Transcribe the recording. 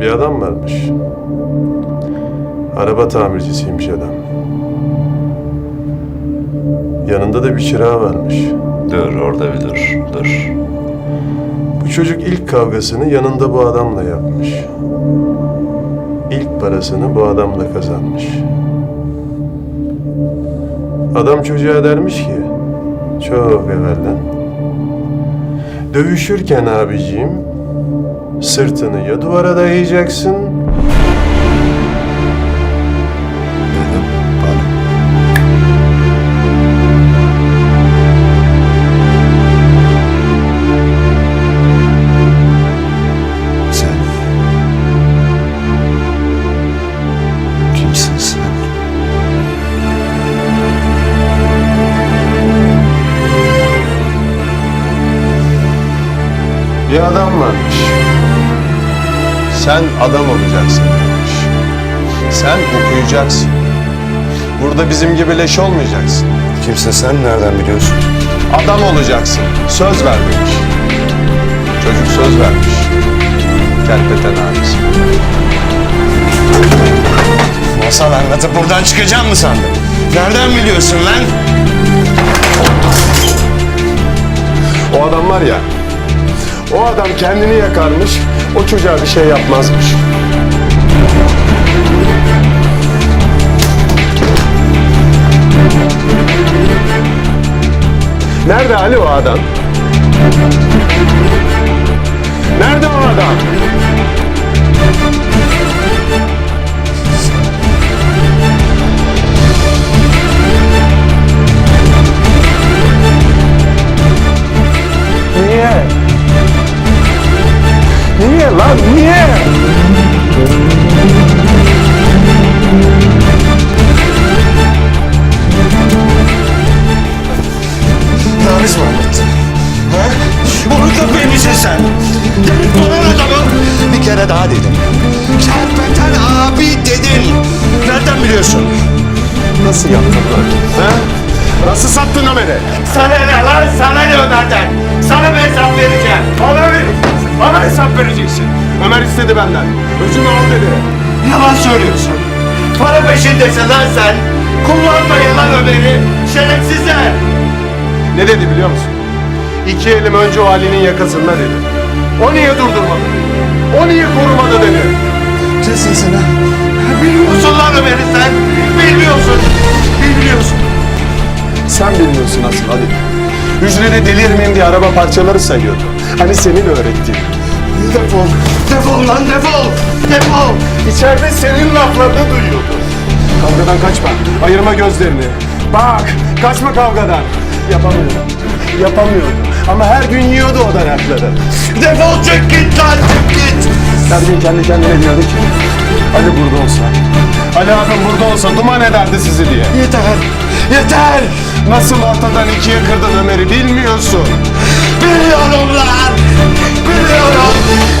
Bir adam varmış. Araba tamircisiymiş adam. Yanında da bir çırağı varmış. Dur orada bir dur. Dur. Bu çocuk ilk kavgasını yanında bu adamla yapmış. İlk parasını bu adamla kazanmış. Adam çocuğa dermiş ki, çok evvelden, dövüşürken abiciğim, sırtını ya duvara dayayacaksın. Sen... Kimsin sen? bir adam varmış. Sen adam olacaksın demiş. Sen okuyacaksın. Burada bizim gibi leş olmayacaksın. Kimsin sen? Nereden biliyorsun? Adam olacaksın. Söz ver demiş. Çocuk söz vermiş. Kerpeten abisi. Masal anlatıp buradan çıkacağım mı sandın? Nereden biliyorsun lan? O adam var ya, o adam kendini yakarmış, o çocuğa bir şey yapmazmış. Nerede Ali o adam? Nerede o adam? Mi anlattın? Ha? Onun köpeği misin sen? Gelip dolan adamı. Kere daha dedim. Kerpeten abi dedin. Nereden biliyorsun? Nasıl yaptın lan? Ha? Nasıl sattın Ömer'i? Sana ne lan? Sana ne Ömer'den? Sana mı vereceksin. Ömer istedi benden. Öcümü al dedi. Yalan söylüyorsun. Para peşindesin lan sen. Kullanmayın lan Ömer'i. Şerefsizler. Ne dedi biliyor musun? İki elim önce o Ali'nin yakasında dedi. O niye durdurmadı? O niye korumadı dedi. Kesin sana. Bilmiyorsun lan Ömer'i sen. Bilmiyorsun. Bilmiyorsun. Sen bilmiyorsun asıl Ali. Hücrede delirmeyeyim diye araba parçaları sayıyordu. Hani senin öğrettiğin. Defol. Defol lan defol. Defol. İçeride senin laflarını duyuyordu. Kavgadan kaçma. Ayırma gözlerini. Bak, kaçma kavgadan. Yapamıyordu. Yapamıyordu. Ama her gün yiyordu o darakları. Defol çık git lan çık git. Her gün kendi kendine diyordu ki Ali burada olsa, Ali abim burada olsa duman ederdi sizi diye. Yeter. Yeter. Nasıl ortadan ikiye kırdın Ömer'i bilmiyorsun. Biliyorum lan. Biliyorum.